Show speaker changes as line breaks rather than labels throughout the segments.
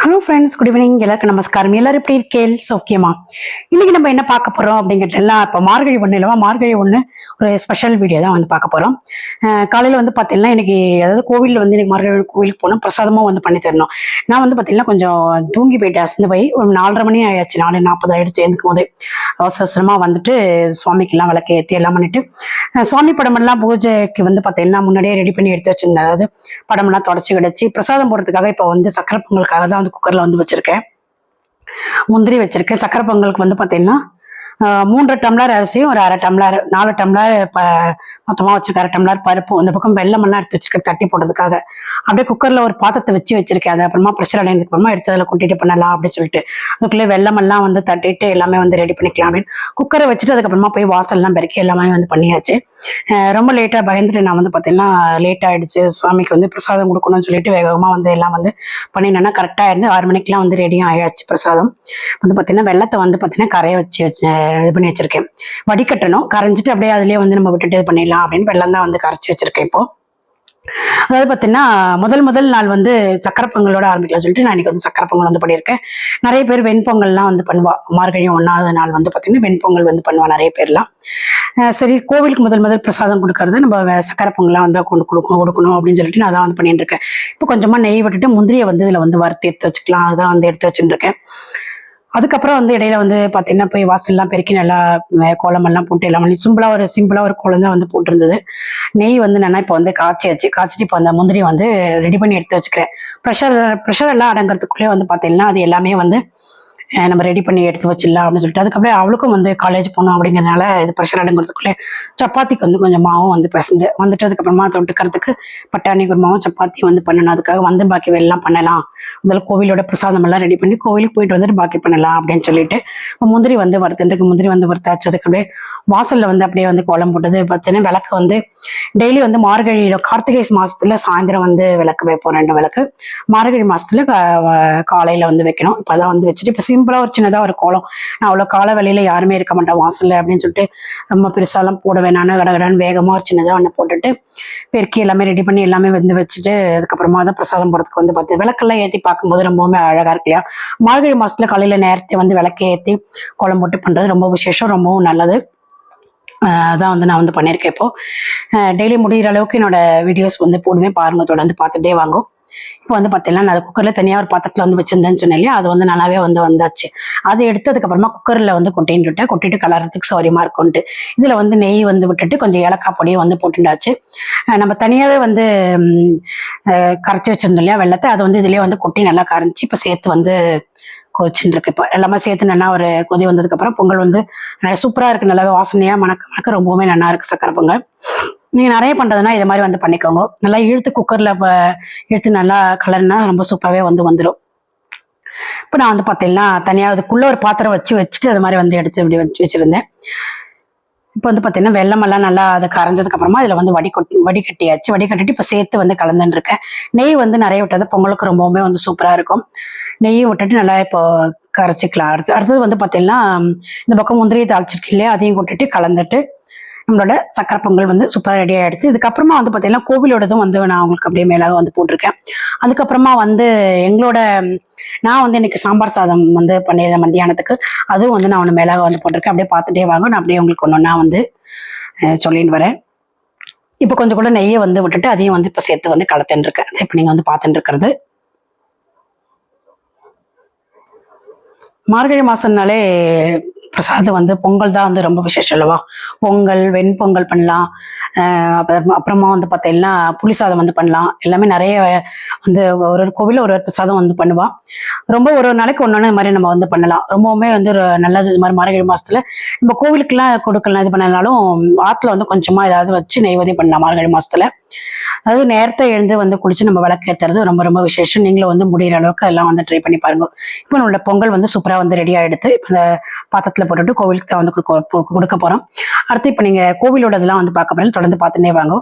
Hello friends good evening எல்லாருக்கும் நமஸ்காரம். எல்லாரும் எப்படி இருக்கேள் சௌக்கியமா இன்னைக்கு நம்ம என்ன பார்க்க போறோம் அப்படிங்கிறது எல்லாம் இப்போ மார்கழி ஒன்று இல்லவா மார்கழி ஒன்று ஒரு ஸ்பெஷல் வீடியோ தான் வந்து பார்க்க போறோம். காலையில் காலையில வந்து பார்த்தீங்கன்னா இன்னைக்கு அதாவது கோவிலில் வந்து இன்னைக்கு மார்கழி கோவிலுக்கு போனோம் பிரசாதமும் வந்து பண்ணி தரணும். நான் வந்து பார்த்தீங்கன்னா கொஞ்சம் தூங்கி போயிட்டு அசந்து போய் ஒரு நாலரை மணி ஆயாச்சு. நாலு நாற்பது ஆயிடுச்சு எழுந்துக்கும் போது. அவசர அவசரமா வந்துட்டு சுவாமிக்கெல்லாம் விளக்கு ஏற்றி எல்லாம் பண்ணிட்டு சுவாமி படமெல்லாம் பூஜைக்கு வந்து பார்த்தீங்கன்னா முன்னாடியே ரெடி பண்ணி எடுத்து வச்சிருந்தேன். அதாவது படமெல்லாம் தொடச்சி கிடச்சி பிரசாதம் போடுறதுக்காக இப்போ வந்து சக்கரை பொங்கலுக்காக தான் வந்து குக்கர்ல வந்து வச்சிருக்கேன். முந்திரி வச்சிருக்கேன். சக்கரை பொங்கலுக்கு வந்து பார்த்தீங்கன்னா மூன்று டம்ளர் அரிசியும் ஒரு அரை டம்ளர் நாலு டம்ளர் ப மொத்தமாக வச்சுருக்க அரை டம்ளர் பருப்பு. இந்த பக்கம் வெள்ளமெல்லாம் எடுத்து வச்சுருக்கேன் தட்டி போடுறதுக்காக. அப்படியே குக்கரில் ஒரு பாத்திரத்தை வச்சு வச்சுருக்கேன். அது அப்புறமா ப்ரெஷர் அடைந்ததுக்கு அப்புறமா எடுத்து அதில் கொட்டிட்டு பண்ணலாம் அப்படின்னு சொல்லிட்டு. அதுக்குள்ளே வெள்ளமெல்லாம் வந்து தட்டிட்டு எல்லாமே வந்து ரெடி பண்ணிக்கலாம் அப்படின்னு. குக்கரை வச்சுட்டு அதுக்கப்புறமா போய் வாசல்லாம் பெருக்கி எல்லாமே வந்து பண்ணியாச்சு. ரொம்ப லேட்டாக பயந்துட்டு நான் வந்து பார்த்தீங்கன்னா லேட் ஆகிடுச்சு சுவாமிக்கு வந்து பிரசாதம் கொடுக்கணும்னு சொல்லிட்டு வேகமாக வந்து எல்லாம் வந்து பண்ணினேன்னா கரெக்டாக இருந்து ஆறு மணிக்கெலாம் வந்து ரெடியும் ஆயாச்சு பிரசாதம். வந்து பார்த்தீங்கன்னா வெள்ளத்தை வந்து பார்த்தீங்கன்னா கரைய வச்சு வச்சு இது பண்ணி வச்சிருக்கேன். வடிகட்டணும். கரைஞ்சிட்டு அப்படியே அதுலேயே வந்து நம்ம விட்டுட்டு இது பண்ணிடலாம் அப்படின்னு வெள்ளம் தான் வந்து கரைச்சி வச்சிருக்கேன் இப்போ. அதாவது பார்த்தீங்கன்னா முதல் முதல் நாள் வந்து சக்கரை பொங்கலோட ஆரம்பிக்கலாம் சொல்லிட்டு நான் இன்னைக்கு வந்து சக்கரை பொங்கல் வந்து பண்ணியிருக்கேன். நிறைய பேர் வெண்பொங்கல்லாம் வந்து பண்ணுவா. மார்கழி ஒன்றாவது நாள் வந்து பார்த்தீங்கன்னா வெண்பொங்கல் வந்து பண்ணுவா நிறைய பேர்லாம். சரி கோவிலுக்கு முதல் முதல் பிரசாதம் கொடுக்கறது நம்ம சக்கரை பொங்கலாம் வந்து கொண்டு கொடுக்கணும் கொடுக்கணும் அப்படின்னு சொல்லிட்டு நான் அதான் வந்து பண்ணிட்டு இருக்கேன். இப்போ கொஞ்சமாக நெய் விட்டுட்டு முந்திரியை வந்து இதில் வந்து வறுத்து எடுத்து வச்சுக்கலாம். அதான் வந்து எடுத்து வச்சுட்டு இருக்கேன். அதுக்கப்புறம் வந்து இடையில வந்து பார்த்தீங்கன்னா போய் வாசல்லாம் பெருக்கி நல்லா கோலமெல்லாம் போட்டு எல்லாம் பண்ணி சிம்பிளாக ஒரு சிம்பிளாக ஒரு கோலம் தான் வந்து போட்டிருந்தது. நெய் வந்து நான் இப்போ வந்து காய்ச்சியாச்சு காய்ச்சிட்டு இப்போ அந்த முந்திரி வந்து ரெடி பண்ணி எடுத்து வச்சுக்கிறேன். ப்ரெஷர் ப்ரெஷர் எல்லாம் அடங்குறதுக்குள்ளே வந்து பார்த்தீங்கன்னா அது எல்லாமே வந்து நம்ம ரெடி பண்ணி எடுத்து வச்சிடலாம் அப்படின்னு சொல்லிட்டு. அதுக்கப்புறம் அவளுக்கும் வந்து காலேஜ் போகணும் அப்படிங்கிறதுனால இது ப்ரெஷர் அடங்குறதுக்குள்ளே சப்பாத்திக்கு வந்து கொஞ்சம் மாவும் வந்து பிசைஞ்சு வந்துட்டு அதுக்கப்புறமா தொட்டுக்கிறதுக்கு பட்டாணி குருமாவும் சப்பாத்தி வந்து பண்ணணும். அதுக்காக வந்து பாக்கி எல்லாம் பண்ணலாம். முதல்ல கோவிலோட பிரசாதம் எல்லாம் ரெடி பண்ணி கோவிலுக்கு போயிட்டு வந்துட்டு பாக்கி பண்ணலாம் அப்படின்னு சொல்லிட்டு முந்திரி வந்து வறுத்துருக்கு முந்திரி வந்து வறுத்தாச்சு. அதுக்கு வாசலில் வந்து அப்படியே வந்து கோலம் போட்டது. பார்த்தீங்கன்னா விளக்கு வந்து டெய்லி வந்து மார்கழியில கார்த்திகை மாசத்துல சாயந்தரம் வந்து விளக்கு வைப்போம். ரெண்டு விளக்கு. மார்கழி மாசத்துல காலையில் காலையில வந்து வைக்கணும். இப்போ தான் வந்து வச்சுட்டு இப்போ சிம்பிளா ஒரு சின்னதா ஒரு கோலம். நான் அவ்வளோ கால வேலையில யாருமே இருக்க மாட்டேன். வாசல்ல அப்படின்னு சொல்லிட்டு ரொம்ப பெருசாலாம் போட வேணாம்னு கடகடான்னு வேகமா ஒரு சின்னதா ஒன்று போட்டுட்டு பெருக்கி எல்லாமே ரெடி பண்ணி எல்லாமே வந்து வச்சுட்டு அதுக்கப்புறமா தான் பிரசாதம் போடுறதுக்கு வந்து பார்த்து விளக்கெல்லாம் ஏற்றி பார்க்கும்போது ரொம்பவுமே அழகா இருக்கு இல்லையா? மார்கழி மாசத்துல காலையில நேரத்தை வந்து விளக்கு ஏற்றி கோலம் போட்டு பண்றது ரொம்ப விசேஷம் ரொம்பவும் நல்லது. அதான் வந்து நான் வந்து பண்ணியிருக்கேன் இப்போ. டெய்லி முடிகிற அளவுக்கு என்னோட வீடியோஸ் வந்து போடுவேன். பாருங்க தொடர்ந்து பார்த்துட்டே வாங்கும் இப்போ வந்து பார்த்தீங்கன்னா நான் குக்கரில் தனியாக ஒரு பாத்திரத்தில் வந்து வச்சிருந்தேன்னு சொன்னேன் இல்லையா? அது வந்து நல்லாவே வந்து வந்தாச்சு. அதை எடுத்து அதுக்கப்புறமா குக்கரில் வந்து கொட்டின்னு விட்டேன். கொட்டிட்டு கலர்றதுக்கு சௌரியமா இருக்கும்ட்டு இதில் வந்து நெய் வந்து விட்டுட்டு கொஞ்சம் ஏலக்காய் பொடியை வந்து போட்டுண்டாச்சு நம்ம தனியாகவே வந்து அஹ், கரைச்சி வச்சிருந்தோம் இல்லையா வெள்ளத்தை. அது வந்து இதுலேயே வந்து கொட்டி நல்லா கரைஞ்சி இப்போ சேர்த்து வந்து கொச்சின்னு இருக்கு இப்போ எல்லாமே சேர்த்து நல்லா ஒரு கொதி வந்ததுக்கப்புறம் பொங்கல் வந்து சூப்பராக இருக்கு. நல்லாவே வாசனையாக மணக்க மணக்க ரொம்பவுமே நல்லா இருக்கு சக்கரை பொங்கல். நீங்கள் நிறைய பண்ணுறதுனா இது மாதிரி வந்து பண்ணிக்கோங்க. நல்லா இழுத்து குக்கரில் இழுத்து நல்லா கலர்னா ரொம்ப சூப்பராகவே வந்து வந்துடும் இப்போ நான் வந்து பார்த்தீங்கன்னா தனியாக அதுக்குள்ளே ஒரு பாத்திரம் வச்சு வச்சுட்டு அது மாதிரி வந்து எடுத்து இப்படி வச்சு வச்சுருந்தேன். இப்போ வந்து பார்த்தீங்கன்னா வெள்ளமெல்லாம் நல்லா அது கரைஞ்சதுக்கு அப்புறமா இதில் வந்து வடிகட்டி வடிகட்டியாச்சு வடிகட்டிட்டு இப்போ சேர்த்து வந்து கலந்துன்னு இருக்கேன். நெய் வந்து நிறைய விட்டது. பொங்கலுக்கு ரொம்பவுமே வந்து சூப்பராக இருக்கும். நெய்யை விட்டுட்டு நல்லா இப்போ கரைச்சிக்கலாம். அடுத்து அடுத்தது வந்து பார்த்தீங்கன்னா இந்த பக்கம் முந்திரியை தாளிச்சிருக்கு இல்லையா அதையும் விட்டுட்டு கலந்துட்டு நம்மளோட சக்கரை பொங்கல் வந்து சூப்பராக ரெடி ஆகிடுது இதுக்கப்புறமா வந்து பார்த்தீங்கன்னா கோவிலோடதும் வந்து நான் உங்களுக்கு அப்படியே மேலாக வந்து போட்டிருக்கேன். அதுக்கப்புறமா வந்து எங்களோட நான் வந்து இன்னைக்கு சாம்பார் சாதம் வந்து பண்ணியிருந்தேன் மத்தியானத்துக்கு. அதுவும் வந்து நான் ஒன்று மேலாக வந்து போட்டிருக்கேன். அப்படியே பார்த்துட்டே வாங்க. நான் அப்படியே உங்களுக்கு ஒன்று நான் வந்து சொல்லிட்டு வரேன். இப்போ கொஞ்சம் கூட நெய்யை வந்து விட்டுட்டு அதையும் வந்து இப்போ சேர்த்து வந்து கலத்துன்னு இருக்கேன். அதை இப்போ நீங்கள் வந்து பார்த்துட்டு இருக்கிறது. மார்கழி மாதம்னாலே பிரசாதம் வந்து பொங்கல் தான் வந்து ரொம்ப விசேஷம் அல்லவா? பொங்கல் வெண்பொங்கல் பண்ணலாம். அப்புறமா வந்து பார்த்தீங்கன்னா புளி சாதம் வந்து பண்ணலாம். எல்லாமே நிறைய வந்து ஒரு ஒரு கோவிலில் ஒரு ஒரு பிரசாதம் வந்து பண்ணுவா. ரொம்ப ஒரு ஒரு நாளைக்கு ஒன்று மாதிரி நம்ம வந்து பண்ணலாம். ரொம்பவுமே வந்து ஒரு நல்லது இது மாதிரி மார்கழி மாசத்துல. நம்ம கோவிலுக்கெல்லாம் கொடுக்கலாம் இது பண்ணனாலும் ஆற்றுல வந்து கொஞ்சமாக ஏதாவது வச்சு நெய்வேதியம் பண்ணலாம் மார்கழி மாசத்துல. அதாவது நேரத்தை எழுந்து வந்து குளிச்சு நம்ம விளக்கு ஏத்துறது ரொம்ப ரொம்ப விசேஷம். நீங்களும் வந்து முடிகிற அளவுக்கு எல்லாம் வந்து ட்ரை பண்ணி பாருங்க. இப்போ நம்மளோட பொங்கல் வந்து சூப்பராக வந்து ரெடியாக எடுத்து இப்போ இந்த பாத்திரத்தில் போட்டுட்டு கோவிலுக்கு தான் வந்து கொடுக்க கொடுக்க போறோம். அடுத்து இப்போ நீங்க கோவிலோட இதெல்லாம் வந்து பார்க்க போறீங்க. தொடர்ந்து பார்த்துட்டே வாங்க.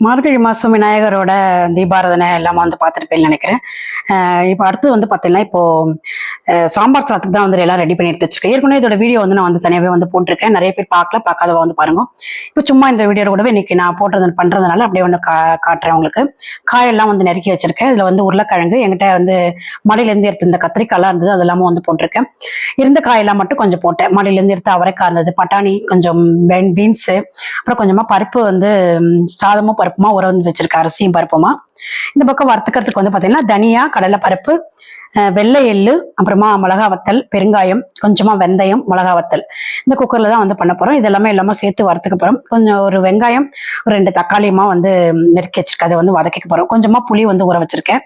மார்கழி மாதம் விநாயகரோட தீபாராதனை எல்லாம் வந்து பார்த்துருப்பேன்னு நினைக்கிறேன். இப்போ அடுத்து வந்து பார்த்தீங்கன்னா இப்போ சாம்பார் சாத்துக்கு தான் வந்து எல்லாம் ரெடி பண்ணி எடுத்து வச்சிருக்கேன். ஏற்கனவே இதோட வீடியோ வந்து நான் வந்து தனியாகவே வந்து போட்டிருக்கேன். நிறைய பேர் பார்க்கல பார்க்காதவ வந்து பாருங்க. இப்போ சும்மா இந்த வீடியோ கூடவே இன்னைக்கு நான் போடுறது பண்ணுறதுனால அப்படியே ஒன்று கா காட்டுறேன் உங்களுக்கு. காயெல்லாம் வந்து நறுக்கி வச்சிருக்கேன். இதில் வந்து உருளைக்கிழங்கு என்கிட்ட வந்து மலையிலேருந்து எடுத்து இந்த கத்திரிக்காயெல்லாம் இருந்தது அது எல்லாமே வந்து போட்டிருக்கேன். இருந்த காயெல்லாம் மட்டும் கொஞ்சம் போட்டேன். மலையிலேருந்து எடுத்து அவரைக்காய் இருந்தது பட்டாணி கொஞ்சம் பீன்ஸு அப்புறம் கொஞ்சமாக பருப்பு வந்து சாதமும் பருப்புமா உரம் வந்து வச்சிருக்கேன் அரிசியும் பருப்புமா. இந்த பக்கம் வறுத்துக்கிறதுக்கு வந்து பார்த்தீங்கன்னா தனியா கடலை பருப்பு வெள்ளை எள்ளு அப்புறமா மிளகா வத்தல் பெருங்காயம் கொஞ்சமா வெந்தயம் மிளகா வத்தல் இந்த குக்கர்ல தான் வந்து பண்ண போறோம். இதெல்லாமே எல்லாமே சேர்த்து வரத்துக்கு போறோம். கொஞ்சம் ஒரு வெங்காயம் ஒரு ரெண்டு தக்காளியுமா வந்து நெருக்கி வச்சிருக்கேன். அதை வந்து வதக்கிக்க போறோம். கொஞ்சமா புளி வந்து ஊற வச்சிருக்கேன்.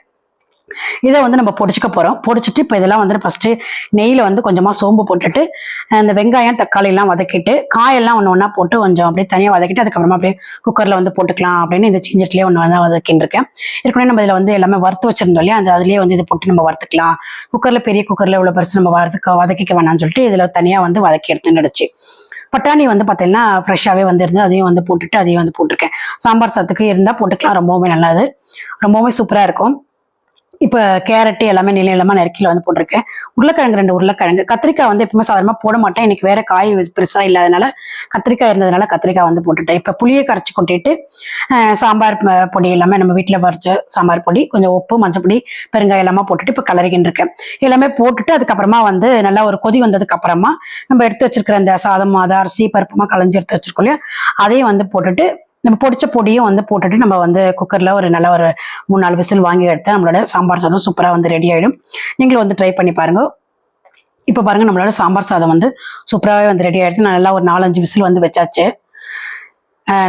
இதை வந்து நம்ம பொடிச்சுக்க போறோம். பொடிச்சிட்டு இப்போ இதெல்லாம் வந்து ஃபஸ்ட்டு நெய்யில் வந்து கொஞ்சமாக சோம்பு போட்டுட்டு அந்த வெங்காயம் தக்காளியெல்லாம் வதக்கிட்டு காயெல்லாம் ஒன்று ஒன்றா போட்டு கொஞ்சம் அப்படியே தனியாக வதக்கிட்டு அதுக்கப்புறமா அப்படியே குக்கரில் வந்து போட்டுக்கலாம் அப்படின்னு இந்த சிஞ்சட்லேயே ஒன்று வந்து வதக்கின்னு இருக்கேன் ஏற்கனவே நம்ம இதில் வந்து எல்லாமே வறுத்து வச்சிருந்தோம் இல்லையா? அந்த அதுலேயே வந்து இதை போட்டு நம்ம வறுத்துக்கலாம். குக்கரில் பெரிய குக்கரில் இவ்வளோ பெருசு நம்ம வறுத்துக்க வதக்கிக்க வேணாம்னு சொல்லிட்டு இதில் தனியாக வந்து வதக்கி எடுத்து நடிச்சு பட்டாணி வந்து பார்த்தீங்கன்னா ஃப்ரெஷ்ஷாகவே வந்துருந்து அதையும் வந்து போட்டுட்டு அதையும் வந்து போட்டிருக்கேன். சாம்பார் சாத்துக்கு இருந்தால் போட்டுக்கலாம் ரொம்பவுமே நல்லது. ரொம்பவுமே சூப்பராக இருக்கும். இப்போ கேரட்டு எல்லாமே நிலை நிலமா நெருக்கில வந்து போட்டிருக்கேன். உருளைக்கிழங்கு ரெண்டு உருளைக்கிழங்கு. கத்திரிக்காய் வந்து எப்பவுமே சாதாரணமாக போட மாட்டேன். இன்னைக்கு வேற காய் பெருசாக இல்லாதனால கத்திரிக்காய் இருந்ததுனால கத்திரிக்காய் வந்து போட்டுட்டேன். இப்போ புளியை கரைச்சி கொட்டிட்டு சாம்பார் பொடி எல்லாமே நம்ம வீட்டில் பறிச்ச சாம்பார் பொடி கொஞ்சம் உப்பு மஞ்சள் பொடி பெருங்காயம் எல்லாமே போட்டுட்டு இப்போ கலரிக்கின்னு இருக்கேன். எல்லாமே போட்டுட்டு அதுக்கப்புறமா வந்து நல்லா ஒரு கொதி வந்ததுக்கு அப்புறமா நம்ம எடுத்து வச்சிருக்கிற அந்த சாதம் அதை அரிசி பருப்புமா களைஞ்சி எடுத்து வச்சிருக்கோம் இல்லையா? அதையும் வந்து போட்டுட்டு நம்ம பொடிச்ச பொடியும் வந்து போட்டுட்டு நம்ம வந்து குக்கரில் ஒரு நல்ல ஒரு மூணு நாலு விசில் வாங்கி எடுத்தா நம்மளோட சாம்பார் சாதம் சூப்பராக வந்து ரெடி ஆகிடும் நீங்களும் வந்து ட்ரை பண்ணி பாருங்க. இப்போ பாருங்கள் நம்மளோட சாம்பார் சாதம் வந்து சூப்பராகவே வந்து ரெடி ஆயிடுச்சு. நான் நல்லா ஒரு நாலஞ்சு விசில் வந்து வச்சாச்சு.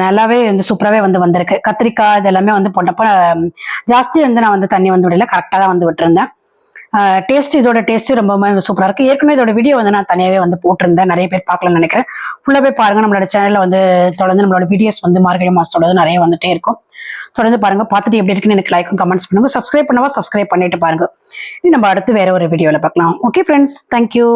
நல்லாவே வந்து சூப்பராகவே வந்து வந்திருக்கு. கத்திரிக்காய் இது எல்லாமே வந்து போட்டப்போ ஜாஸ்தி வந்து நான் வந்து தண்ணி வந்து விடல. கரெக்டாக தான் வந்து விட்டுருந்தேன். டேஸ்ட் இதோட டேஸ்ட் ரொம்பவுமே சூப்பராக இருக்கு. ஏற்கனவே இதோட வீடியோ வந்து நான் தனியாகவே வந்து போட்டிருந்தேன். நிறைய பேர் பார்க்கலன்னு நினைக்கிறேன். ஃபுல்லாக போய் பாருங்க. நம்மளோட சேனலில் வந்து தொடர்ந்து நம்மளோட வீடியோஸ் வந்து மார்கழி மாசத்தோட நிறைய வந்துட்டே இருக்கும். தொடர்ந்து பாருங்க. பார்த்துட்டு எப்படி இருக்குன்னு எனக்கு லைக்கும் கமெண்ட்ஸ் பண்ணுங்க. சப்ஸ்கிரைப் பண்ணவா சப்ஸ்கிரைப் பண்ணிட்டு பாருங்க. இனி நம்ம அடுத்து வேற ஒரு வீடியோவில் பார்க்கலாம். Okay friends thank you